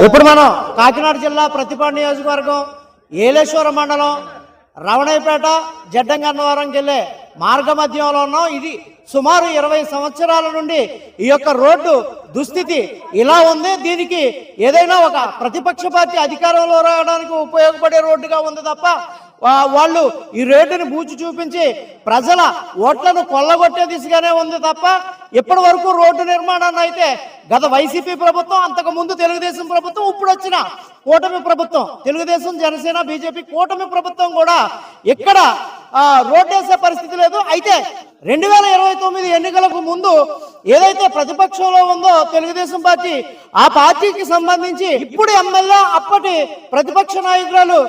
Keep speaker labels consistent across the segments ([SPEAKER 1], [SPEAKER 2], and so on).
[SPEAKER 1] ఇప్పుడు మనం కాకినాడ జిల్లా ప్రతిపాడు నియోజకవర్గం ఏలేశ్వరం మండలం రవణయ్యపేట జడ్డంగన్నవరంకి వెళ్ళే మార్గ మధ్యంలో ఉన్నాం. ఇది సుమారు ఇరవై సంవత్సరాల నుండి ఈ యొక్క రోడ్డు దుస్థితి ఇలా ఉంది. దీనికి ఏదైనా ఒక ప్రతిపక్ష పార్టీ అధికారంలో రావడానికి ఉపయోగపడే రోడ్డుగా ఉంది తప్ప వాళ్ళు ఈ రేటును బూచి చూపించి ప్రజల ఓట్లను కొల్లగొట్టే దిశగానే ఉంది తప్ప ఇప్పటి వరకు రోడ్డు నిర్మాణాన్ని అయితే గత వైసీపీ ప్రభుత్వం అంతకు ముందు తెలుగుదేశం ప్రభుత్వం ఇప్పుడు వచ్చిన కూటమి ప్రభుత్వం తెలుగుదేశం జనసేన బీజేపీ కూటమి ప్రభుత్వం కూడా ఇక్కడ రోడ్డు వేసే పరిస్థితి లేదు. అయితే రెండు వేల ఇరవై తొమ్మిది ఎన్నికలకు ముందు ఏదైతే ప్రతిపక్షంలో ఉందో తెలుగుదేశం పార్టీ ఆ పార్టీకి సంబంధించి ఇప్పుడు ఎమ్మెల్యే అప్పటి ప్రతిపక్ష నాయకురాలు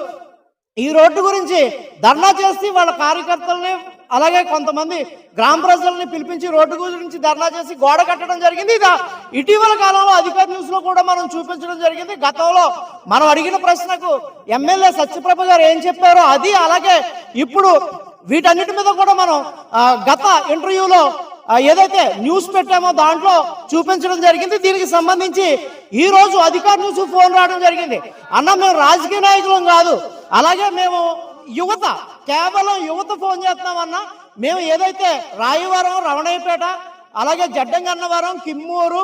[SPEAKER 1] ఈ రోడ్డు గురించి ధర్నా చేసి వాళ్ళ కార్యకర్తల్ని అలాగే కొంతమంది గ్రామ ప్రజల్ని పిలిపించి రోడ్డు గురించి ధర్నా చేసి గోడ కట్టడం జరిగింది. ఇది ఇటీవల కాలంలో అధికార న్యూస్లో కూడా మనం చూపించడం జరిగింది. గతంలో మనం అడిగిన ప్రశ్నకు ఎమ్మెల్యే సత్యప్రభ గారు ఏం చెప్పారో అది అలాగే ఇప్పుడు వీటన్నిటి మీద కూడా మనం గత ఇంటర్వ్యూలో ఏదైతే న్యూస్ పెట్టామో దాంట్లో చూపించడం జరిగింది. దీనికి సంబంధించి ఈ రోజు అధికార న్యూస్ ఫోన్ రావడం జరిగింది. అన్న మేము రాజకీయ నాయకులం కాదు. అలాగే మేము యువత కేవలం యువత ఫోన్ చేస్తున్నామన్నా మేము ఏదైతే రాయవరం రమణయ్యపేట అలాగే జడ్డంగన్నవరం కిమ్మూరు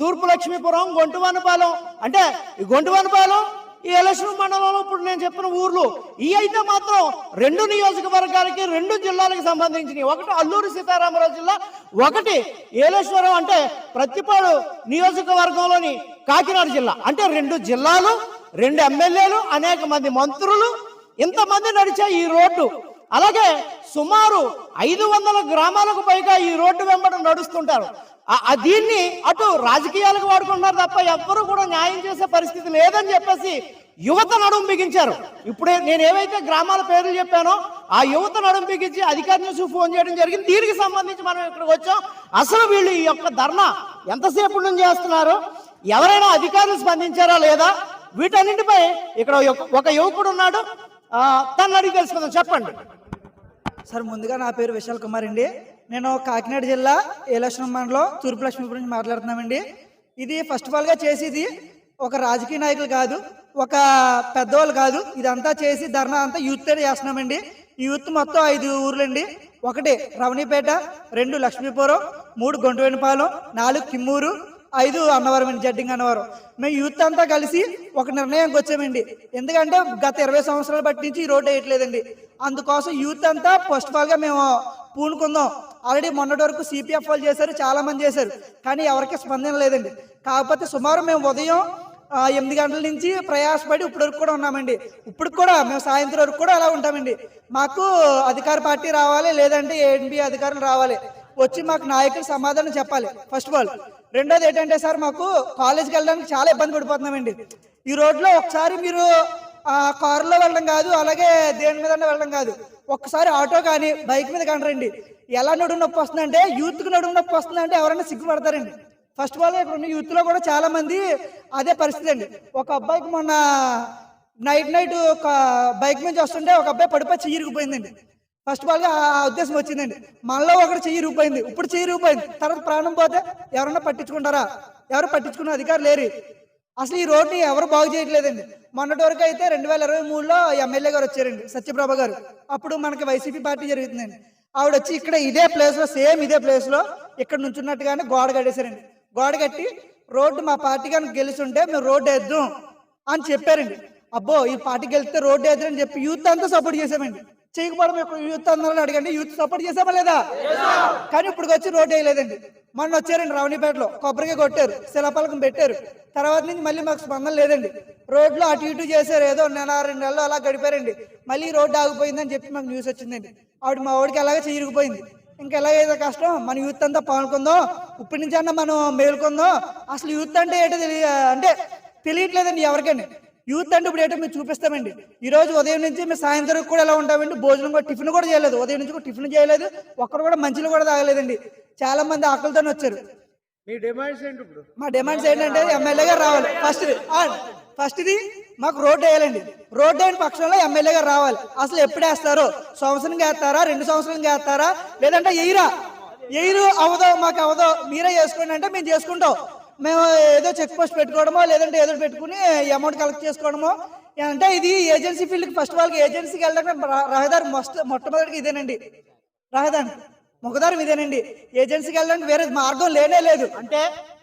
[SPEAKER 1] తూర్పు లక్ష్మీపురం గొంటువనపాలెం అంటే ఈ గొంటువనపాలెం ఈ ఎలక్షన్ మండలంలో ఇప్పుడు నేను చెప్పిన ఊర్లు ఈ అయితే మాత్రం రెండు నియోజకవర్గాలకి రెండు జిల్లాలకు సంబంధించినవి. ఒకటి అల్లూరు సీతారామరాజు జిల్లా ఒకటి ఏలేశ్వరం అంటే ప్రతిపాడు నియోజకవర్గంలోని కాకినాడ జిల్లా. అంటే రెండు జిల్లాలు రెండు ఎమ్మెల్యేలు అనేక మంది మంత్రులు ఇంతమంది నడిచే ఈ రోడ్డు. అలాగే సుమారు ఐదు వందల గ్రామాలకు పైగా ఈ రోడ్డు వెంబడి నడుస్తుంటారు. ఆ- దీన్ని అటు రాజకీయాలకు వాడుకుంటున్నారు తప్ప ఎవ్వరూ కూడా న్యాయం చేసే పరిస్థితి లేదని చెప్పేసి యువత నడుము బిగించారు. ఇప్పుడే నేను ఏవైతే గ్రామాల పేర్లు చెప్పానో ఆ యువత నడుము బిగించి అధికార న్యూస్ ఫోన్ చేయడం జరిగింది. దీనికి సంబంధించి మనం ఇక్కడికి వచ్చాం. అసలు వీళ్ళు ఈ యొక్క ధర్నా ఎంతసేపు నుంచి చేస్తున్నారు? ఎవరైనా అధికారులు స్పందించారా లేదా? వీటన్నింటిపై ఇక్కడ ఒక- యువకుడు ఉన్నాడు. తను అడిగి తెలుసుకుందాం. చెప్పండి.
[SPEAKER 2] సార్ ముందుగా నా పేరు విశాల్ కుమార్ అండి. నేను కాకినాడ జిల్లా ఏలక్ష్మణ మండలం తూర్పు లక్ష్మీపురం నుంచి మాట్లాడుతున్నామండి. ఇది ఫస్ట్ ఆఫ్ ఆల్గా చేసేది ఒక రాజకీయ నాయకులు కాదు ఒక పెద్దవాళ్ళు కాదు. ఇదంతా చేసి ధర్నా అంతా యూత్ చేస్తున్నామండి. ఈ యూత్ మొత్తం ఐదు ఊర్లండి. ఒకటి రవణిపేట రెండు లక్ష్మీపురం మూడు గొంటువేణిపాలెం నాలుగు కిమ్మూరు ఐదు అన్నవరం అండి జడ్డింగ్ అన్నవరం. మేము యూత్ అంతా కలిసి ఒక నిర్ణయానికి వచ్చామండి. ఎందుకంటే గత ఇరవై సంవత్సరాలు బట్టి నుంచి ఈ రోడ్డు వేయట్లేదండి. అందుకోసం యూత్ అంతా ఫస్ట్ ఆఫ్ ఆల్గా మేము పూనుకుందాం. ఆల్రెడీ మొన్నటి వరకు సిపిఎఫ్ వాళ్ళు చేశారు చాలా మంది చేశారు. కానీ ఎవరికి స్పందన లేదండి. కాకపోతే సుమారు మేము ఉదయం ఎనిమిది గంటల నుంచి ప్రయాసపడి ఇప్పటి వరకు కూడా ఉన్నామండి. ఇప్పుడు కూడా మేము సాయంత్రం వరకు కూడా అలా ఉంటామండి. మాకు అధికార పార్టీ రావాలి లేదంటే ఏఎన్బి అధికారులు రావాలి. వచ్చి మాకు నాయకులు సమాధానం చెప్పాలి. ఫస్ట్ ఆఫ్ ఆల్ రెండోది ఏంటంటే సార్ మాకు కాలేజ్కి వెళ్ళడానికి చాలా ఇబ్బంది పడిపోతున్నామండి. ఈ రోడ్లో ఒకసారి మీరు కారులో వెళ్ళడం కాదు అలాగే దేని మీద వెళ్ళడం కాదు. ఒక్కసారి ఆటో కానీ బైక్ మీద కానీ రండి. ఎలా నడుము నొప్పి వస్తుందంటే యూత్కి నడుము నొప్పి వస్తుందంటే ఎవరైనా సిగ్గుపడతారండి. ఫస్ట్ ఆఫ్ ఆల్ ఇక్కడ ఉన్న యూత్లో కూడా చాలా మంది అదే పరిస్థితి అండి. ఒక అబ్బాయికి మొన్న నైట్ నైట్ ఒక బైక్ మీద వస్తుంటే ఒక అబ్బాయి పడిపోయి చెయ్యి ఫస్ట్ ఆఫ్ ఆల్గా ఆ ఉద్దేశం వచ్చిందండి. మనలో ఒకటి చెయ్యి రూపాయింది ఇప్పుడు చెయ్యి రూపాయింది తర్వాత ప్రాణం పోతే ఎవరన్నా పట్టించుకుంటారా? ఎవరు పట్టించుకునే అధికారులు లేరు. అసలు ఈ రోడ్ని ఎవరు బాగు చేయట్లేదండి. మొన్నటి వరకు అయితే రెండు వేల ఇరవై మూడులో ఎమ్మెల్యే గారు వచ్చారండి సత్యప్రభ గారు. అప్పుడు మనకి వైసీపీ పార్టీ జరుగుతుందండి. ఆవిడ వచ్చి ఇక్కడ ఇదే ప్లేస్లో సేమ్ ఇదే ప్లేస్లో ఇక్కడ ఇక్కడ నుంచున్నట్టుగానే గోడ కట్టేశారండి. గోడ కట్టి రోడ్డు మా పార్టీ కనుక గెలుచుంటే మేము రోడ్డు వేద్దాం అని చెప్పారండి. అబ్బో ఈ పార్టీకి వెళ్తే రోడ్డు వేద్దాం అని చెప్పి యూత్ అంతా సపోర్ట్ చేసామండి చేయకపోవడం యూత్ అందరూ అడగండి. యూత్ సపోర్ట్ చేసామా లేదా? కానీ ఇప్పుడు వచ్చి రోడ్డు వేయలేదండి. మొన్న వచ్చారండి రావణిపేటలో కొబ్బరికాయ కొట్టారు. శిలపలకం పెట్టారు. తర్వాత నుంచి మళ్ళీ మాకు స్పందన లేదండి. రోడ్లో అటు ఇటు చేశారు. ఏదో నెల రెండు నెలలు అలా గడిపారండి. మళ్ళీ రోడ్డు ఆగిపోయిందని చెప్పి మాకు న్యూస్ వచ్చిందండి. ఆవిడ మా వాడికి అలాగే చీరిగిపోయింది ఇంకా ఎలాగైతే కష్టం మన యూత్ అంతా పాల్గొందాం ఇప్పటి నుంచి అన్న మనం మేల్కొందాం అసలు యూత్ అంటే ఏంటో తెలియ అంటే తెలియట్లేదండి ఎవరికండి యూత్ అంటే ఇప్పుడు ఏంటో మేము చూపిస్తామండి. ఈ రోజు ఉదయం నుంచి మేము సాయంత్రం కూడా ఎలా ఉంటామండి? భోజనం కూడా టిఫిన్ కూడా చేయలేదు. ఉదయం నుంచి కూడా టిఫిన్ చేయలేదు. ఒక్కరు కూడా మంచిలు కూడా తాగలేదండి. చాలా మంది ఆకలితోనే వచ్చారు.
[SPEAKER 1] మీ డిమాండ్స్ ఏంటి ఇప్పుడు?
[SPEAKER 2] మా డిమాండ్స్ ఏంటంటే ఎమ్మెల్యే గారు రావాలి. ఫస్ట్ ఫస్ట్ ఇది మాకు రోడ్డు వేయాలండి. రోడ్డు అయిన పక్షంలో ఎమ్మెల్యే గారు రావాలి. అసలు ఎప్పుడు వేస్తారు? సంవత్సరం వేస్తారా? రెండు సంవత్సరం వేస్తారా? లేదంటే ఎయిరా? ఎయిరు అవదో మాకు అవదో మీరే చేసుకోండి అంటే మేము చేసుకుంటాం. మేము ఏదో చెక్ పోస్ట్ పెట్టుకోవడమో లేదంటే ఏదో పెట్టుకుని అమౌంట్ కలెక్ట్ చేసుకోవడమో. అంటే ఇది ఏజెన్సీ ఫీల్డ్కి ఫస్ట్ వాళ్ళకి ఏజెన్సీకి వెళ్ళడానికి రహదారి మొట్ట మొట్టమొదటిగా ఇదేనండి. రహదారి ముఖదారం ఇదేనండి. ఏజెన్సీకి వెళ్ళడానికి వేరే మార్గం లేనే లేదు.
[SPEAKER 1] అంటే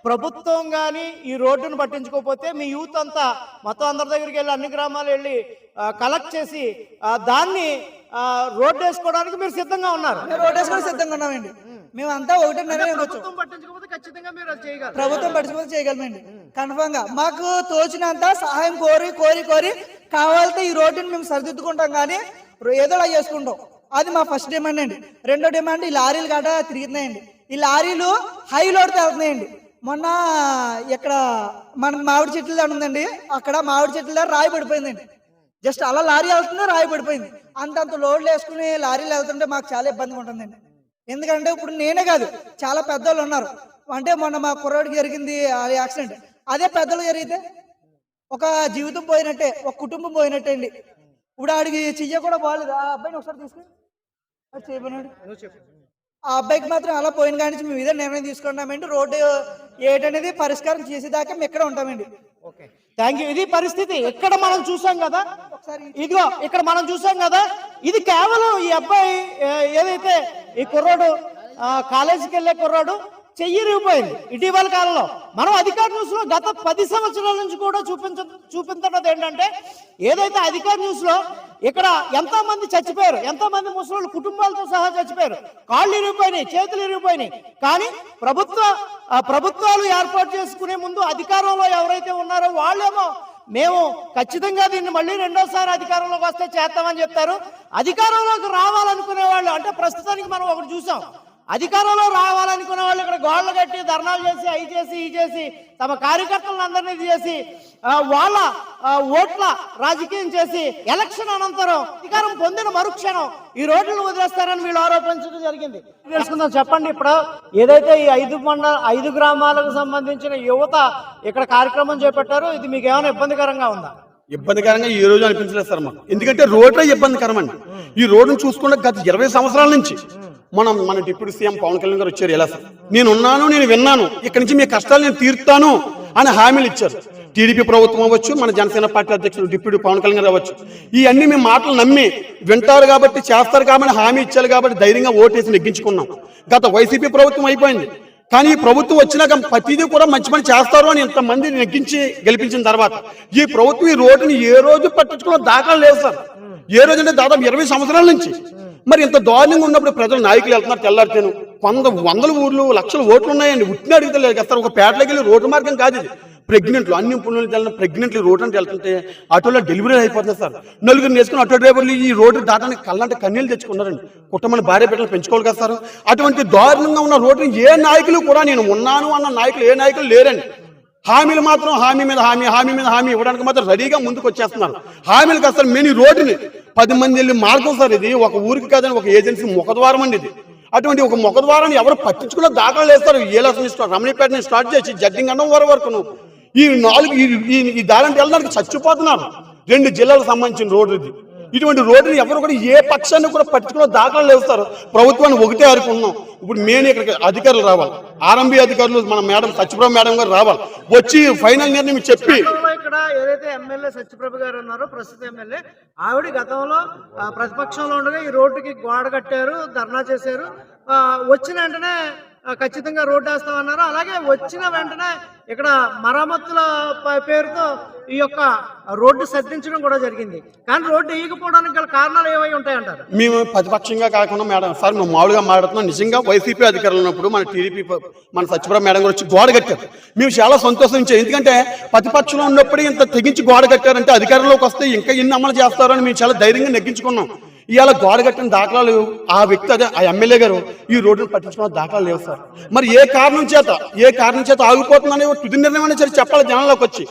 [SPEAKER 1] ప్రభుత్వం కానీ ఈ రోడ్డును పట్టించుకోకపోతే మీ యూత్ అంతా మొత్తం అందరి దగ్గరికి వెళ్ళి అన్ని గ్రామాలు వెళ్ళి కలెక్ట్ చేసి దాన్ని రోడ్డు వేసుకోవడానికి మీరు సిద్ధంగా ఉన్నారు.
[SPEAKER 2] రోడ్డేసి కూడా సిద్ధంగా ఉన్నామండి. మేమంతా ఒకటే
[SPEAKER 1] ప్రభుత్వం పట్టించుకోకపోతే ఖచ్చితంగా మీరు అది చేయగలరు.
[SPEAKER 2] ప్రభుత్వం చేయగలమండి. కన్ఫామ్గా మాకు తోచినంత సహాయం కోరి కోరి కోరి కావాలంటే ఈ రోడ్డుని మేము సరిదిద్దుకుంటాం కానీ ఏదోలా చేసుకుంటాం. అది మా ఫస్ట్ డిమాండ్ అండి. రెండో డిమాండ్ ఈ లారీలు గట తిరుగుతున్నాయండి ఈ లారీలు హై లోడ్ వెళ్తున్నాయండి మొన్న ఇక్కడ మన మామిడి చెట్లు దాని ఉందండి. అక్కడ మామిడి చెట్ల దగ్గర రాయి పడిపోయిందండి. జస్ట్ అలా లారీ వెళ్తుందో రాయి పడిపోయింది. అంతంత లోడ్లు వేసుకుని లారీలు వెళ్తుంటే మాకు చాలా ఇబ్బందిగా ఉంటుందండి. ఎందుకంటే ఇప్పుడు నేనే కాదు చాలా పెద్దోళ్ళు ఉన్నారు. అంటే మొన్న మా కుర్రాడికి జరిగింది ఆ యాక్సిడెంట్. అదే పెద్దలు జరిగితే ఒక జీవితం పోయినట్టే ఒక కుటుంబం పోయినట్టే అండి. ఇప్పుడు ఆడికి చెయ్య కూడా బాగాలేదు ఆ అబ్బాయిని ఒకసారి తీసుకుని ఆ అబ్బాయికి మాత్రం అలా పోయిన కాడి నుంచి మేము ఇదే నిర్ణయం తీసుకున్నామండి రోడ్డు ఏటనేది పరిష్కారం చేసేదాకా మేము ఇక్కడ ఉంటామండి.
[SPEAKER 1] థ్యాంక్ యూ ఇది పరిస్థితి. ఇక్కడ మనం చూసాం కదా? ఇదిగో ఇక్కడ మనం చూసాం కదా? ఇది కేవలం ఈ అబ్బాయి ఏదైతే ఈ కుర్రాడు కాలేజీకి వెళ్ళే కుర్రాడు చెయ్యిరిగిపోయింది. ఇటీవల కాలంలో మనం అధికార న్యూస్లో గత పది సంవత్సరాల నుంచి కూడా చూపించ చూపించడం ఏంటంటే ఏదైతే అధికార న్యూస్లో ఇక్కడ ఎంతోమంది చచ్చిపోయారు ఎంతోమంది ముసలి కుటుంబాలతో సహా చచ్చిపోయారు కాళ్ళు ఇరిగిపోయినాయి చేతులు ఇరిగిపోయినాయి. కానీ ప్రభుత్వ ఆ, ప్రభుత్వాలు ఏర్పాటు చేసుకునే ముందు అధికారంలో ఎవరైతే ఉన్నారో వాళ్ళేమో మేము ఖచ్చితంగా దీన్ని మళ్ళీ రెండోసారి అధికారంలోకి వస్తే చేస్తామని చెప్తారు. అధికారంలోకి రావాలనుకునే వాళ్ళు అంటే ప్రస్తుతానికి మనం ఒకటి చూసాం. అధికారంలో రావాలనుకునే వాళ్ళు ఇక్కడ గోడలు కట్టి ధర్నాలు చేసి అవి చేసి ఈ చేసి తమ కార్యకర్తలను అందరినీ ఇది చేసి వాళ్ళ ఓట్ల రాజకీయం చేసి ఎలక్షన్ అనంతరం అధికారం పొందిన మరుక్షణం ఈ రోడ్లను వదిలేస్తారని వీళ్ళు ఆరోపించడం జరిగింది. తెలుసుకుందాం చెప్పండి ఇప్పుడు. ఏదైతే ఈ ఐదు మండల ఐదు గ్రామాలకు సంబంధించిన యువత ఇక్కడ కార్యక్రమం చేపట్టారో ఇది మీకు ఏమైనా ఇబ్బందికరంగా ఉందా?
[SPEAKER 3] ఇబ్బందికరంగా ఈ రోజు అనిపించలేదు సార్ మాకు. ఎందుకంటే రోడ్లే ఇబ్బందికరం అండి ఈ రోడ్డును చూసుకుంటే గత ఇరవై సంవత్సరాల నుంచి మనం మన డిప్యూటీ సీఎం పవన్ కళ్యాణ్ గారు వచ్చారు ఎలా సార్? నేను ఉన్నాను నేను విన్నాను. ఇక్కడి నుంచి మీ కష్టాలు నేను తీరుతాను అని హామీలు ఇచ్చారు. టీడీపీ ప్రభుత్వం అవ్వచ్చు మన జనసేన పార్టీ అధ్యక్షుడు డిప్యూటీ పవన్ కళ్యాణ్ గారు అవ్వచ్చు. ఈ అన్ని మీ మాటలు నమ్మి వింటారు కాబట్టి చేస్తారు కాబట్టి హామీ ఇచ్చారు కాబట్టి ధైర్యంగా ఓటేసి నెగ్గించుకున్నాం. గత వైసీపీ ప్రభుత్వం అయిపోయింది. కానీ ఈ ప్రభుత్వం వచ్చినాక ప్రతిదీ కూడా మంచి పని చేస్తారు అని ఇంతమంది నెగ్గించి గెలిపించిన తర్వాత ఈ ప్రభుత్వం ఈ రోడ్డుని ఏ రోజు పట్టించుకున్న దాఖలు లేదు సార్. ఏ రోజు అంటే దాదాపు ఇరవై సంవత్సరాల నుంచి. మరి ఇంత దారుణంగా ఉన్నప్పుడు ప్రజలు నాయకులు వెళ్తున్నారు తెల్లారితేను. వంద వందల ఊర్లు లక్షల ఓట్లు ఉన్నాయండి. ఉట్టిన అడిగితే లేదు. కదా ఒక పేటలోకి వెళ్ళి రోడ్డు మార్గం కాదు ఇది. ప్రెగ్నెంట్లు అన్ని పుణ్యులు వెళ్ళిన ప్రెగ్నెంట్లు రోడ్డు అంటే వెళ్తుంటే ఆటోలో డెలివరీ అయిపోతుంది సార్. నలుగురు వేసుకుని ఆటో డ్రైవర్లు ఈ రోడ్డు దాటానికి కళ్ళంటే కన్నీళ్ళు తెచ్చుకున్నారండి. కుటుంబాన్ని భార్య బిడ్డలు పెంచుకోవాలి కదా సార్. అటువంటి దారుణంగా ఉన్న రోడ్డు ఏ నాయకులు కూడా నేను ఉన్నాను అన్న నాయకులు ఏ నాయకులు లేరండి. హామీలు మాత్రం హామీ మీద హామీ హామీ మీద హామీ ఇవ్వడానికి మాత్రం రెడీగా ముందుకు వచ్చేస్తున్నారు హామీలకు అసలు మెని రోడ్డుని. పది మంది వెళ్ళి మార్గం సార్ ఇది. ఒక ఊరికి కాదని ఒక ఏజెన్సీ ముఖద్వారం అండి ఇది. అటువంటి ఒక ముఖద్వారాన్ని ఎవరు పట్టించుకున్న దాఖలు వేస్తారు ఏలసం రమణిపేటని స్టార్ట్ చేసి జడ్డింగ్ అన్నం వరకు వరకును. ఈ నాలుగు ఈ- ఈ- ఈ దారంటే వెళ్ళడానికి చచ్చిపోతున్నారు. రెండు జిల్లాలకు సంబంధించిన రోడ్డు ఇది. ఇటువంటి రోడ్డుని ఎవరు కూడా ఏ పక్షాన్ని కూడా పట్టించుకున్న దాఖలు లేస్తారు ప్రభుత్వాన్ని ఒకటే అనుకుంటున్నాం ఇప్పుడు మెయిన్ ఇక్కడికి అధికారులు రావాలి. ఆర్ఎంబి అధికారులు మన మేడం సత్యప్రభ మేడం గారు రావాలి. వచ్చి ఫైనల్ నిర్ణయం చెప్పి
[SPEAKER 1] ఇక్కడ ఏదైతే ఎమ్మెల్యే సత్యప్రభ గారు ఉన్నారో ప్రస్తుత ఎమ్మెల్యే ఆవిడ గతంలో ప్రతిపక్షంలో ఉండగా ఈ రోడ్డుకి గోడ కట్టారు ధర్నా చేశారు. వచ్చిన వెంటనే ఖచ్చితంగా రోడ్డు వేస్తామన్నారు? అలాగే వచ్చిన వెంటనే ఇక్కడ మరమ్మతుల పేరుతో ఈ యొక్క రోడ్డు సర్దించడం కూడా జరిగింది. కానీ రోడ్డు వేయకపోవడానికి గల కారణాలు ఏమై ఉంటాయంటారు?
[SPEAKER 3] మేము ప్రతిపక్షంగా కాకుండా మేడం సార్ మేము మామూలుగా మాట్లాడుతున్నాం. నిజంగా వైసీపీ అధికారులు ఉన్నప్పుడు మన టీడీపీ మన సత్యపురం మేడం గారు వచ్చి గోడ కట్టారు. మేము చాలా సంతోషించాం ఎందుకంటే ప్రతిపక్షంలో ఉన్నప్పుడు ఇంత తెగించి గోడ కట్టారంటే అధికారంలోకి వస్తే ఇంకా ఎన్ని అమలు చేస్తారని మేము చాలా ధైర్యంగా నెగ్గించుకున్నాం. ఇవాళ గోడ కట్టిన దాఖలాలు ఆ వ్యక్తి అదే ఆ ఎమ్మెల్యే గారు ఈ రోడ్డును పట్టించుకున్న దాఖలాలు లేవు సార్. మరి ఏ కారణం చేత ఏ కారణం చేత ఆగిపోతుందని తుది నిర్ణయం అనేది సరే చెప్పాలి జనాల్లోకి వచ్చి.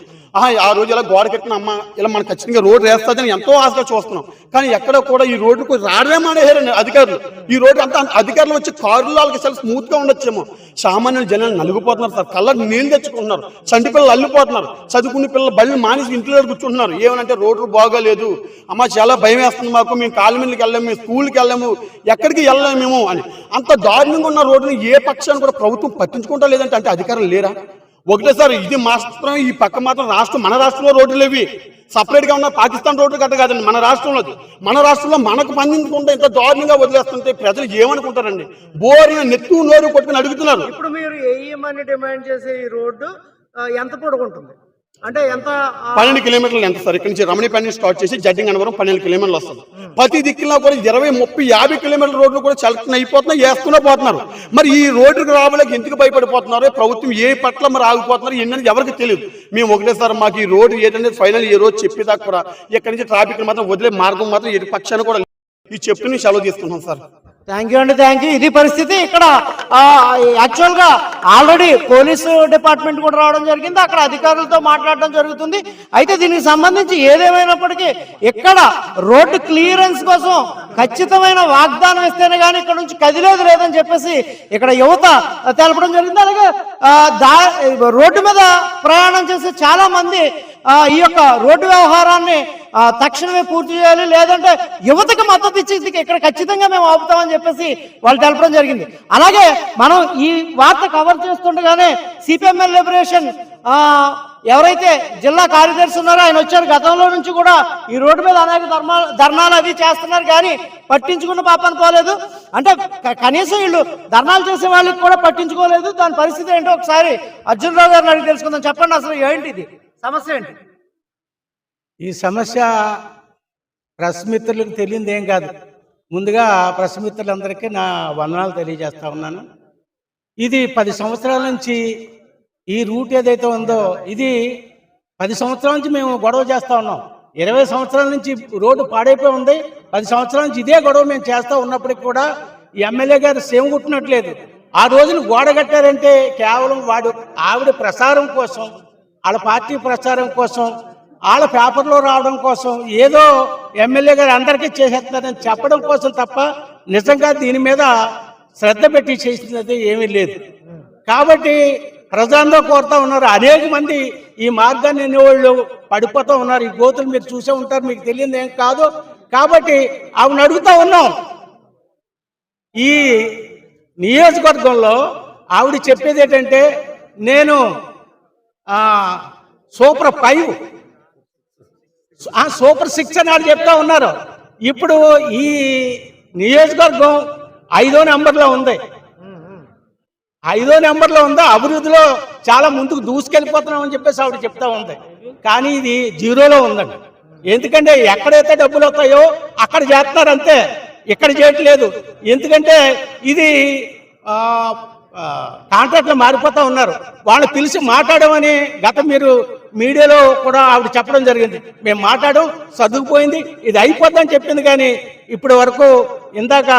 [SPEAKER 3] ఆ రోజు ఇలా గోడ కట్టిన అమ్మ ఇలా మన ఖచ్చితంగా రోడ్డు వేస్తుందని ఎంతో ఆశగా చూస్తున్నాం. కానీ ఎక్కడ కూడా ఈ రోడ్డుకు రావడమే మానేశారండి అధికారులు. ఈ రోడ్డు అంతా అధికారులు వచ్చి కారులో వాళ్ళకి చాలా స్మూత్గా ఉండొచ్చేమో. సామాన్యుల జనాలు నలుగుపోతున్నారు సార్. కళ్ళకి నీళ్ళు తెచ్చుకుంటున్నారు. చంటి పిల్లలు అల్లిపోతున్నారు. చదువుకునే పిల్లలు బళ్ళు మానేసి ఇంట్లో కూర్చుంటున్నారు. ఏమనంటే రోడ్డు బాగోలేదు. అమ్మ చాలా భయం వేస్తుంది మాకు. మేము మీద మీదకి వెళ్ళాము మేము స్కూల్కి వెళ్ళాము ఎక్కడికి వెళ్ళలేము మేము అని. అంత దారుణంగా ఉన్న రోడ్డుని ఏ పక్షాన్ని కూడా ప్రభుత్వం పట్టించుకుంటా లేదంటే అంటే అధికారం లేరా? ఒకటేసారి ఇది మాత్రం ఈ పక్క మాత్రం రాష్ట్రం మన రాష్ట్రంలో రోడ్లు ఇవి సపరేట్గా ఉన్న పాకిస్తాన్ రోడ్లు గట్ట కాదండి మన రాష్ట్రంలో. మన రాష్ట్రంలో మనకు పండించుకుంటే ఇంత దారుణంగా వదిలేస్తుంటే ప్రజలు ఏమనుకుంటారండి? బోరిన నెత్తు నోరు కొట్టుకుని అడుగుతున్నారు.
[SPEAKER 1] ఇప్పుడు మీరు వేయమని డిమాండ్ చేసే ఈ రోడ్డు ఎంత పొడుగుంటుంది అంటే ఎంత
[SPEAKER 3] పన్నెండు కిలోమీటర్లు ఎంత సార్? ఇక్కడ నుంచి రమణిపల్లి స్టార్ట్ చేసి జడ్డింగ్ అనవరం పన్నెండు కిలోమీటర్లు వస్తుంది. ప్రతి దిక్కులో కూడా ఇరవై ముప్పై యాభై కిలోమీటర్ల రోడ్లు కూడా చలకన అయిపోతున్నాయి వేస్తూనే పోతున్నారు. మరి ఈ రోడ్డుకు రావడానికి ఎందుకు భయపడిపోతున్నారు? ప్రభుత్వం ఏ పట్ల మరి ఆగిపోతున్నారు? ఏంటనేది ఎవరికి తెలియదు. మేము ఒకటే సార్ మాకు ఈ రోడ్డు ఏంటనేది ఫైనల్ ఈ రోజు చెప్పేదాకా కూడా ఇక్కడి నుంచి ట్రాఫిక్ మాత్రం వదిలే మార్గం మాత్రం ఎటు పక్షాన్ని కూడా ఈ చెప్తూ సెలవు తీసుకుంటాం సార్.
[SPEAKER 1] థ్యాంక్ యూ అండి థ్యాంక్ యూ ఇది పరిస్థితి ఇక్కడ. యాక్చువల్గా ఆల్రెడీ పోలీసు డిపార్ట్మెంట్ కూడా రావడం జరిగింది. అక్కడ అధికారులతో మాట్లాడడం జరుగుతుంది. అయితే దీనికి సంబంధించి ఏదేమైనప్పటికీ ఇక్కడ రోడ్డు క్లియరెన్స్ కోసం ఖచ్చితమైన వాగ్దానం ఇస్తేనే కానీ ఇక్కడ నుంచి కదిలేదు లేదని చెప్పేసి ఇక్కడ యువత తెలపడం జరిగింది. అలాగే దా రోడ్డు మీద ప్రయాణం చేసే చాలా మంది ఈ యొక్క రోడ్డు వ్యవహారాన్ని తక్షణమే పూర్తి చేయాలి లేదంటే యువతకు మద్దతు ఇచ్చి ఇక్కడ ఖచ్చితంగా మేము ఆపుతామని చెప్పేసి వాళ్ళు తెలపడం జరిగింది. అలాగే మనం ఈ వార్త కవర్ చేస్తుండగానే సిపిఎంఎల్ లిబరేషన్ ఎవరైతే జిల్లా కార్యదర్శి ఉన్నారో ఆయన వచ్చారు. గతంలో నుంచి కూడా ఈ రోడ్డు మీద అనేక ధర్మా ధర్నాలు అవి చేస్తున్నారు. కానీ పట్టించుకున్న పాపని పోలేదు. అంటే కనీసం వీళ్ళు ధర్నాలు చేసే వాళ్ళకి కూడా పట్టించుకోలేదు. దాని పరిస్థితి ఏంటో ఒకసారి అర్జున్ రావు గారిని అడిగి తెలుసుకుందాం. చెప్పండి అసలు ఏంటి ఇది సమస్య ఏంటి?
[SPEAKER 4] ఈ సమస్య ప్రెస్ మిత్రులకు తెలియదు ఏం కాదు. ముందుగా ప్రెస్ మిత్రులందరికీ నా వందనాలు తెలియజేస్తా ఉన్నాను. ఇది పది సంవత్సరాల నుంచి ఈ రూట్ ఏదైతే ఉందో ఇది పది సంవత్సరాల నుంచి మేము గొడవ చేస్తా ఉన్నాం. ఇరవై సంవత్సరాల నుంచి రోడ్డు పాడైపోయి ఉంది. పది సంవత్సరాల నుంచి ఇదే గొడవ మేము చేస్తూ ఉన్నప్పటికీ కూడా ఎమ్మెల్యే గారు సేవ కుట్టినట్లేదు ఆ రోజున గోడ కట్టారంటే కేవలం వాడు ఆవిడ ప్రసారం కోసం వాళ్ళ పార్టీ ప్రచారం కోసం వాళ్ళ పేపర్లో రావడం కోసం ఏదో ఎమ్మెల్యే గారు అందరికీ చేసేస్తున్నారని చెప్పడం కోసం తప్ప నిజంగా దీని మీద శ్రద్ధ పెట్టి చేసినది ఏమీ లేదు. కాబట్టి ప్రజలందరూ కోరుతా ఉన్నారు. అనేక మంది ఈ మార్గాన్ని వాళ్ళు పడిపోతూ ఉన్నారు. ఈ గోతులు మీరు చూసే ఉంటారు మీకు తెలియదు ఏం కాదు. కాబట్టి ఆవిడ అడుగుతా ఉన్నాం. ఈ నియోజకవర్గంలో ఆవిడ చెప్పేది ఏంటంటే నేను సూపర్ ఫైవ్. ఆ సూపర్ సిక్స్ అని వాళ్ళు చెప్తా ఉన్నారు. ఇప్పుడు ఈ నియోజకవర్గం ఐదో నెంబర్లో ఉంది. ఐదో నెంబర్లో ఉందా అభివృద్ధిలో చాలా ముందుకు దూసుకెళ్ళిపోతున్నాం అని చెప్పేసి ఆవిడ చెప్తా ఉంది. కానీ ఇది జీరోలో ఉందండి. ఎందుకంటే ఎక్కడైతే డబ్బులు వస్తాయో అక్కడ చేస్తున్నారు అంతే ఇక్కడ చేయట్లేదు. ఎందుకంటే ఇది కాంట్రాక్ట్లు మారిపోతా ఉన్నారు. వాళ్ళు పిలిచి మాట్లాడమని గత మీరు మీడియాలో కూడా ఆవిడ చెప్పడం జరిగింది. మేము మాట్లాడడం సర్దుకుపోయింది. ఇది అయిపోద్దని చెప్పింది కానీ ఇప్పటి వరకు ఇందాక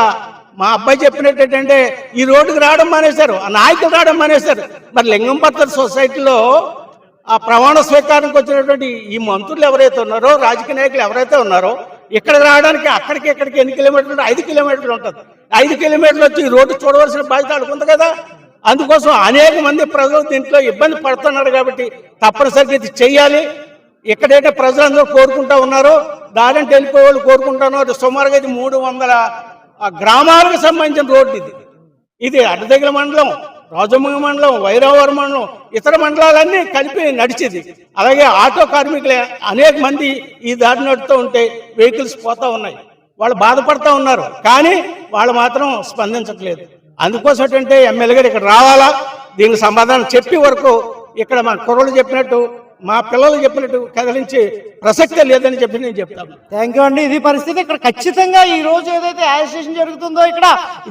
[SPEAKER 4] మా అబ్బాయి చెప్పినట్టు ఏంటంటే ఈ రోడ్డుకు రావడం మానేశారు ఆ నాయకులు రావడం మానేశారు. మరి లింగంపత్తర్ సొసైటీలో ఆ ప్రమాణ స్వీకారానికి వచ్చినటువంటి ఈ మంత్రులు ఎవరైతే ఉన్నారో రాజకీయ నాయకులు ఎవరైతే ఉన్నారో ఇక్కడ రావడానికి అక్కడికి ఇక్కడికి ఎన్ని కిలోమీటర్లు ఐదు కిలోమీటర్లు ఉంటుంది. ఐదు కిలోమీటర్లు వచ్చి రోడ్డు చూడవలసిన బాధ్యత అడుగుంది ఉంది కదా? అందుకోసం అనేక మంది ప్రజలు దీంట్లో ఇబ్బంది పడుతున్నారు కాబట్టి తప్పనిసరిగా ఇది చేయాలి ఎక్కడైతే ప్రజలందరూ కోరుకుంటా ఉన్నారో. దారంటే వెళ్ళిపోయే కోరుకుంటున్నారు సుమారుగా ఇది మూడు వందల ఆ, గ్రామాలకు సంబంధించిన రోడ్డు ఇది. ఇది అడ్డదగిల మండలం. రాజమంగ మండలం వైరావరం మండలం ఇతర మండలాలన్నీ కలిపి నడిచేది. అలాగే ఆటో కార్మికులే అనేక మంది ఈ దారి నడుతూ ఉంటే వెహికల్స్ పోతూ ఉన్నాయి. వాళ్ళు బాధపడుతూ ఉన్నారు. కానీ వాళ్ళు మాత్రం స్పందించట్లేదు. అందుకోసం ఏంటంటే ఎమ్మెల్యే గారు ఇక్కడ రావాలా? దీనికి సమాధానం చెప్పే వరకు ఇక్కడ మా కుర్రలు చెప్పినట్టు మా పిల్లలు చెప్పినట్టు కదిలించి ప్రసక్తే లేదని చెప్పి నేను చెప్తాను.
[SPEAKER 1] థ్యాంక్ యూ అండి. ఇది పరిస్థితి. ఇక్కడ ఖచ్చితంగా ఈ రోజు ఏదైతే యాజిటేషన్ జరుగుతుందో ఇక్కడ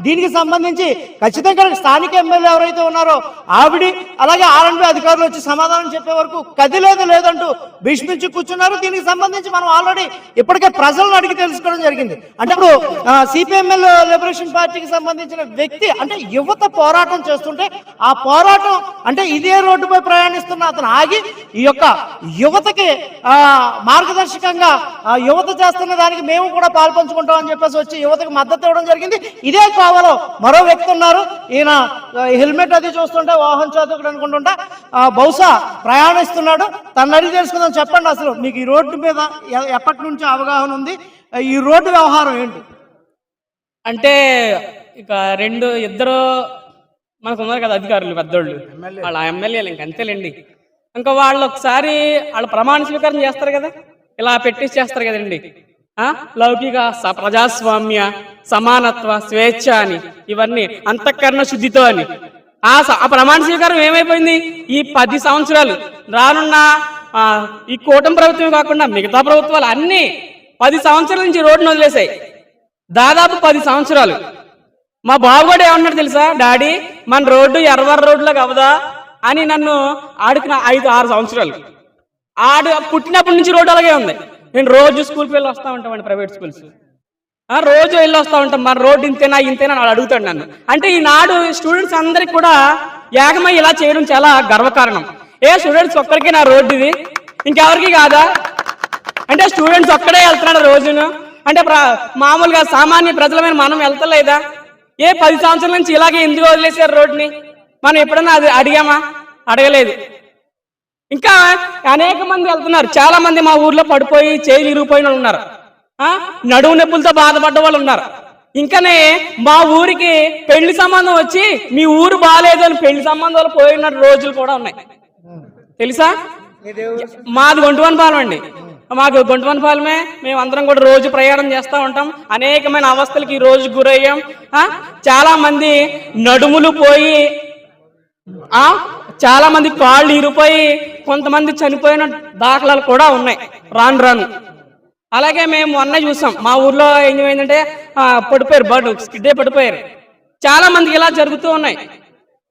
[SPEAKER 1] దీనికి సంబంధించి ఖచ్చితంగా ఇక్కడ స్థానిక ఎమ్మెల్యే ఎవరైతే ఉన్నారో ఆవిడి అలాగే ఆర్ఎండ్బి అధికారులు వచ్చి సమాధానం చెప్పే వరకు కదిలేదు లేదంటూ భీష్మించి కూర్చున్నారు. దీనికి సంబంధించి మనం ఆల్రెడీ ఇప్పటికే ప్రజలను అడిగి తెలుసుకోవడం జరిగింది. అంటే ఇప్పుడు సిపిఎంఎల్ లిబరేషన్ పార్టీకి సంబంధించిన వ్యక్తి అంటే యువత పోరాటం చేస్తుంటే ఆ పోరాటం అంటే ఇదే రోడ్డుపై ప్రయాణిస్తున్న అతను ఆగి ఈ యొక్క యువతకి మార్గదర్శకంగా ఆ, యువత చేస్తున్న దానికి మేము కూడా పాల్పంచుకుంటాం అని చెప్పేసి వచ్చి యువతకు మద్దతు ఇవ్వడం జరిగింది. ఇదే కోవలో మరో వ్యక్తి ఉన్నారు. ఈయన హెల్మెట్ అది చూస్తుంటే వాహన చాతకుడు అనుకుంటుంటా. ఆ, బహుశా ప్రయాణిస్తున్నాడు. తను అడిగి తెలుసుకుందాం చెప్పండి అసలు. మీకు ఈ రోడ్డు మీద ఎప్పటి నుంచి అవగాహన ఉంది? ఈ రోడ్డు వ్యవహారం ఏంటి?
[SPEAKER 5] అంటే ఇక రెండు ఇద్దరు మనకు ఉన్నారు కదా అధికారులు పెద్దోళ్ళు. వాళ్ళ ఎమ్మెల్యేలు ఇంక అంతేలేండి. ఇంకా వాళ్ళు ఒకసారి వాళ్ళు ప్రమాణ స్వీకారం చేస్తారు కదా? ఇలా పెట్టేసి చేస్తారు కదండి. ఆ? లౌకిక స- ప్రజాస్వామ్య సమానత్వ స్వేచ్ఛ అని ఇవన్నీ అంతఃకరణ శుద్ధితో అని. ఆ స- ఆ ప్రమాణ స్వీకారం ఏమైపోయింది? ఈ పది సంవత్సరాలు రానున్న ఆ, ఈ కూటమి ప్రభుత్వం కాకుండా మిగతా ప్రభుత్వాలు అన్ని పది సంవత్సరాల నుంచి రోడ్డును వదిలేసాయి. దాదాపు పది సంవత్సరాలు. మా బాబు కూడా ఏమన్నాడు తెలుసా? డాడీ మన రోడ్డు ఎర్రవర రోడ్లోకి అవదా అని నన్ను ఆడికిన ఐదు ఆరు సంవత్సరాలు. ఆడు పుట్టినప్పటి నుంచి రోడ్డు అలాగే ఉంది. నేను రోజు స్కూల్కి వెళ్ళి వస్తా ఉంటామండి ప్రైవేట్ స్కూల్స్. ఆ, రోజు వెళ్ళి వస్తా ఉంటాం. మన రోడ్డు ఇంతేనా ఇంతేనా అని వాడు అడుగుతాడు నన్ను. అంటే ఈనాడు స్టూడెంట్స్ అందరికి కూడా ఏకమై ఇలా చేయడం చాలా గర్వకారణం. ఏ స్టూడెంట్స్ ఒక్కరికి నా రోడ్డు ఇది? ఇంకెవరికి కాదా? అంటే స్టూడెంట్స్ ఒక్కడే వెళ్తున్నాడు రోజును. అంటే మామూలుగా సామాన్య ప్రజలమైన మనం వెళ్తలేదా? ఏ పది సంవత్సరాల నుంచి ఇలాగే ఎందుకు వదిలేశారు రోడ్ని మనం ఎప్పుడన్నా అది అడిగామా? అడగలేదు. ఇంకా అనేక మంది వెళ్తున్నారు. చాలా మంది మా ఊర్లో పడిపోయి చేయి విరిగిపోయిన వాళ్ళు ఉన్నారు. ఆ? నడుము నొప్పులతో బాధపడ్డ వాళ్ళు ఉన్నారు. ఇంకనే మా ఊరికి పెళ్ళి సంబంధం వచ్చి మీ ఊరు బాగాలేదు అని పెళ్ళి సంబంధాలు పోయిన రోజులు కూడా ఉన్నాయి. తెలుసా? మాది గుంటువనపాలెం అండి. మాకు గుంటువనపాలెమే. మేము అందరం కూడా రోజు ప్రయాణం చేస్తూ ఉంటాం. అనేకమైన అవస్థలకి ఈ రోజు గురయ్యాం? చాలా మంది నడుములు పోయి చాలా మంది కాళ్ళు ఇరిపోయి కొంతమంది చనిపోయిన దాఖలాలు కూడా ఉన్నాయి. రాను రాను. అలాగే మేము మొన్న చూసాం. మా ఊర్లో ఏమైందంటే ఆ, పడిపోయారు బర్డ్ స్కిడ్డే పడిపోయారు. చాలా మందికి ఇలా జరుగుతూ ఉన్నాయి.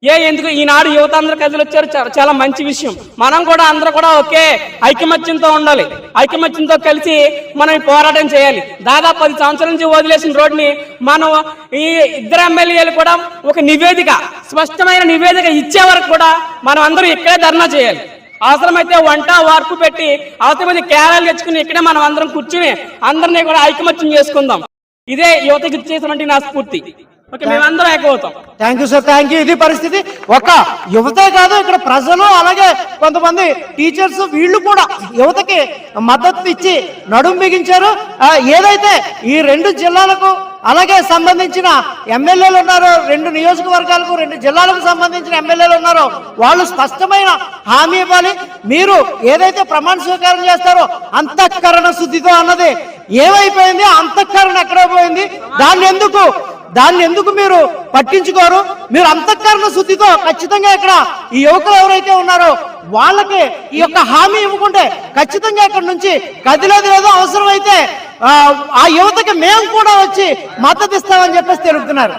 [SPEAKER 5] ఏ ఎందుకు? ఈనాడు యువత అందరూ కలిసి వచ్చారు చాలా మంచి విషయం. మనం కూడా అందరూ కూడా ఒకే ఐకమత్యంతో ఉండాలి. ఐకమత్యంతో కలిసి మనం పోరాటం చేయాలి. దాదాపు పది సంవత్సరాల నుంచి వదిలేసిన రోడ్ని మనం ఈ ఇద్దరు ఎమ్మెల్యేలు కూడా ఒక నివేదిక స్పష్టమైన నివేదిక ఇచ్చే వరకు కూడా మనం అందరూ ఇక్కడే ధర్నా చేయాలి. అవసరమైతే వంట వార్పు పెట్టి అవసరమైతే కేరళ తెచ్చుకుని ఇక్కడే మనం అందరం కూర్చుని అందరినీ కూడా ఐకమత్యం చేసుకుందాం. ఇదే యువతకి ఇచ్చేసినటువంటి నా స్ఫూర్తి. ఓకే మేమందరం ఏకమవుతాం.
[SPEAKER 1] Thank you sir thank you ఇది పరిస్థితి. ఒక యువతే కాదు ఇక్కడ ప్రజలు అలాగే కొంతమంది టీచర్స్ వీళ్ళు కూడా యువతకి మద్దతు ఇచ్చి నడుం బిగించారు. ఏదైతే ఈ రెండు జిల్లాలకు అలాగే సంబంధించిన ఎమ్మెల్యేలు ఉన్నారో రెండు నియోజకవర్గాలకు రెండు జిల్లాలకు సంబంధించిన ఎమ్మెల్యేలు ఉన్నారో వాళ్ళు స్పష్టమైన హామీ ఇవ్వాలి. మీరు ఏదైతే ప్రమాణ స్వీకారం చేస్తారో అంతఃకరణ శుద్ధితో అన్నది ఏమైపోయింది? అంతఃకరణ ఎక్కడ పోయింది? దాన్ని ఎందుకు దాన్ని ఎందుకు మీరు పట్టించుకోరు? మీరు అంతఃకరణ శుద్ధితో ఖచ్చితంగా ఇక్కడ ఈ యువకులు ఎవరైతే ఉన్నారో వాళ్ళకి ఈ యొక్క హామీ ఇవ్వకుంటే ఖచ్చితంగా ఇక్కడ నుంచి కదిలేదు ఏదో అవసరమైతే ఆ, ఆ యువతకి మేము కూడా వచ్చి మద్దతు ఇస్తామని చెప్పేసి తెలుపుతున్నారు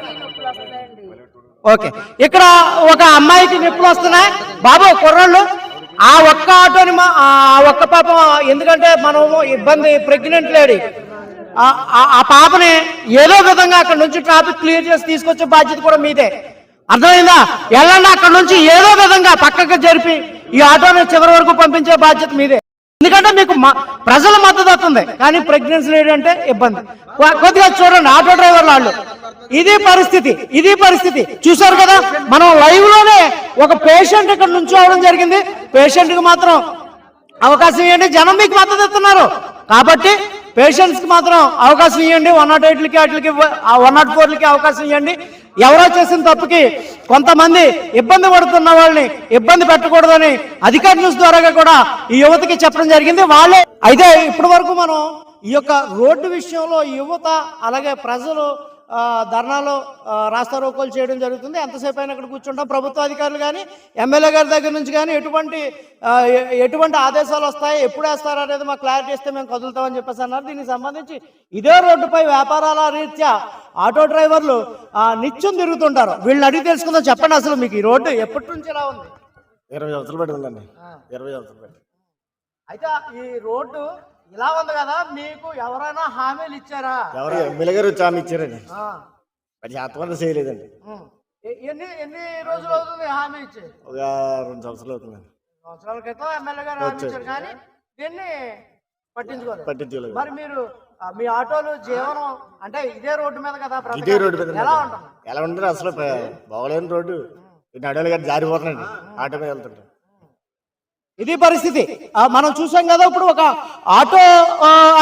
[SPEAKER 1] ఓకే. ఇక్కడ ఒక అమ్మాయికి నొప్పులు వస్తున్నాయి. బాబు కుర్రాళ్ళు ఆ ఒక్క ఆటోని మా ఆ ఒక్క పాపం ఎందుకంటే మనము ఇబ్బంది ప్రెగ్నెంట్ లేడీ ఆ- పాపని ఏదో విధంగా అక్కడ నుంచి ట్రాఫిక్ క్లియర్ చేసి తీసుకొచ్చే బాధ్యత కూడా మీదే. అర్థమైందా? వెళ్ళండి అక్కడ నుంచి ఏదో విధంగా పక్కకు జరిపి ఈ ఆటోని చివరి వరకు పంపించే బాధ్యత మీదే. ఎందుకంటే మీకు మ- ప్రజల మద్దతు వస్తుంది. కానీ ప్రెగ్నెన్సీ లేడీ అంటే ఇబ్బంది. కొద్దిగా చూడండి ఆటో డ్రైవర్లు వాళ్ళు. ఇది పరిస్థితి ఇది పరిస్థితి. చూశారు కదా మనం లైవ్లోనే ఒక పేషెంట్ ఇక్కడ నుంచోవడం జరిగింది. పేషెంట్కి మాత్రం అవకాశం ఏంటి జనం మీకు మద్దతు ఇస్తున్నారు. కాబట్టి పేషెంట్స్కి మాత్రం అవకాశం ఇవ్వండి వన్ నాట్ ఎయిట్లకి వాటికి వన్ నాట్ ఫోర్లకి అవకాశం ఇవ్వండి ఎవరో చేసిన తప్పుకి కొంతమంది ఇబ్బంది పడుతున్న వాళ్ళని ఇబ్బంది పెట్టకూడదని అధికార న్యూస్ ద్వారా కూడా ఈ యువతకి చెప్పడం జరిగింది. వాళ్ళే అయితే ఇప్పటి వరకు మనం ఈ యొక్క రోడ్డు విషయంలో యువత అలాగే ప్రజలు ధర్నాలు ఆ, రాస్తారోకోలు చేయడం జరుగుతుంది. ఎంతసేపు అయినా ఇక్కడ కూర్చుంటాం. ప్రభుత్వ అధికారులు కానీ ఎమ్మెల్యే గారి దగ్గర నుంచి కానీ ఎటువంటి ఎటువంటి ఆదేశాలు వస్తాయి ఎప్పుడు వేస్తారు అనేది మాకు క్లారిటీ ఇస్తే మేము కదులుతామని చెప్పేసి అన్నారు. దీనికి సంబంధించి ఇదే రోడ్డుపై వ్యాపారాల రీత్యా ఆటో డ్రైవర్లు నిత్యం తిరుగుతుంటారు. వీళ్ళని అడిగి తెలుసుకుందాం. చెప్పండి అసలు మీకు ఈ రోడ్డు ఎప్పటి నుంచి ఇలా ఉంది?
[SPEAKER 6] ఇరవై సంవత్సరాలు పట్టి ఉందండి. ఇరవై సంవత్సరాలు
[SPEAKER 1] అయితే ఈ రోడ్డు ఇలా ఉంది కదా మీకు ఎవరైనా హామీలు ఇచ్చారా?
[SPEAKER 6] ఎవరు? ఎమ్మెల్యే గారు వచ్చి ఆమె ఇచ్చారండి.
[SPEAKER 1] ఆ,
[SPEAKER 6] అది శాతం చేయలేదండి.
[SPEAKER 1] ఉం. ఎ- ఎన్ని ఎన్ని రోజులు అవుతుంది హామీ ఇచ్చి?
[SPEAKER 6] ఒక రెండు సంవత్సరాలు అవుతుందండి.
[SPEAKER 1] సంవత్సరాల క్రితం ఎమ్మెల్యే గారు హామీ ఇచ్చారు కానీ దీన్ని పట్టించుకోలేదు.
[SPEAKER 6] పట్టించుకోలేదు.
[SPEAKER 1] మరి మీరు ఆ, మీ ఆటోలు జీవనం అంటే ఇదే రోడ్డు మీద కదా బ్రతకాలి.
[SPEAKER 6] ఇదే రోడ్డు మీద
[SPEAKER 1] ఎలా ఉంటుంది?
[SPEAKER 6] ఎలా ఉంటుంది అసలు ప- బాగోలేని రోడ్డు. ఈ నడవలు గారు జారిపోతున్నాండి ఆటో మీద వెళ్తుంటే.
[SPEAKER 1] ఇది పరిస్థితి. మనం చూసాం కదా ఇప్పుడు ఒక ఆటో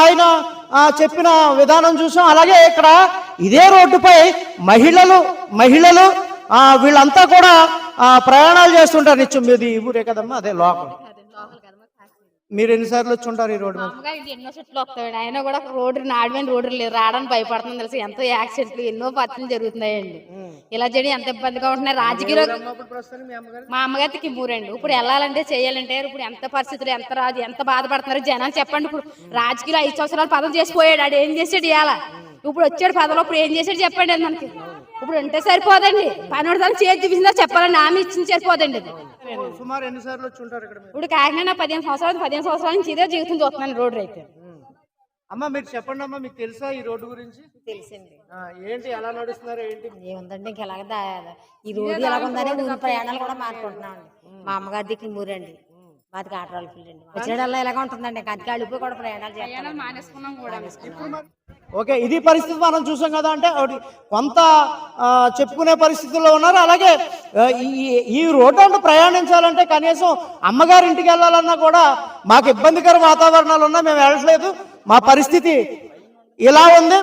[SPEAKER 1] ఆయన చెప్పిన విధానం చూసాం. అలాగే ఇక్కడ ఇదే రోడ్డుపై మహిళలు మహిళలు వీళ్ళంతా కూడా ప్రయాణాలు చేస్తుంటారు. నిత్యం మీది ఊరే కదమ్మా అదే లోకల్ మీరు ఎన్నిసార్లు వచ్చి ఉంటారు ఈ రోడ్డు మీద?
[SPEAKER 7] మామూలుగా ఇది ఎన్నో చెట్లు వస్తాయండి. అయినా కూడా రోడ్డు నాడమైన రోడ్డు లేదు. రావడానికి భయపడుతుంది తెలిసి? ఎంతో యాక్సిడెంట్లు ఎన్నో పత్రులు జరుగుతున్నాయండి. ఇలా చేయడం ఎంత ఇబ్బందిగా ఉంటున్నాయి రాజకీయ మా అమ్మగారికి మూరండి ఇప్పుడు వెళ్ళాలంటే చేయాలంటే ఇప్పుడు ఎంత పరిస్థితులు ఎంత రాజు ఎంత బాధపడుతున్నారు జనాలు చెప్పండి. ఇప్పుడు రాజకీయాలు ఐదు సంవత్సరాలు పదం చేసిపోయాడు ఆడు ఏం చేసాడు ఇవాళ? ఇప్పుడు వచ్చాడు పదలో ఇప్పుడు ఏం చేసాడు చెప్పండి అది మనకి. ఇప్పుడు ఉంటే సరిపోదండి. పని దాన్ని చేతి చూపించిందా చెప్పాలండి ఆమె ఇచ్చింది సరిపోదండి అది.
[SPEAKER 1] సుమారు ఎన్నిసార్లు వచ్చి ఉంటారు ఇక్కడ మీరు?
[SPEAKER 7] ఇప్పుడు కాకినాడ పదిహేను సంవత్సరాలు పదిహేను సంవత్సరాల నుంచి ఇదే జీవితం చూస్తున్నాను రోడ్డు అయితే
[SPEAKER 1] అమ్మా మీరు చెప్పండి అమ్మా మీకు తెలుసా ఈ రోడ్డు గురించి?
[SPEAKER 8] తెలిసింది.
[SPEAKER 1] ఆ, ఏంటి ఎలా నడుస్తున్నారు ఏంటి?
[SPEAKER 8] ఏముందండి ఇంక ఎలాగ దా- ఈ రోజు ఎలాగుందని ఊరి ప్రయాణాలు కూడా మానుకుంటున్నాం మా అమ్మగారి దిక్కు మూరండి. పిల్లండి వచ్చేటల్లా ఎలాగ ఉంటుందండి అందుకే అడిపోయి కూడా ప్రయాణాలు చేస్తాం.
[SPEAKER 7] మానేసుకున్నాం కూడా.
[SPEAKER 1] ఓకే ఇది పరిస్థితి మనం చూసాం కదా అంటే ఒకటి కొంత చెప్పుకునే పరిస్థితుల్లో ఉన్నారు. అలాగే ఈ ఈ రోడ్డు అంటే ప్రయాణించాలంటే కనీసం అమ్మగారి ఇంటికి వెళ్ళాలన్నా కూడా మాకు ఇబ్బందికర వాతావరణాలు ఉన్నా మేము వెళ్ళట్లేదు. మా పరిస్థితి ఇలా ఉంది.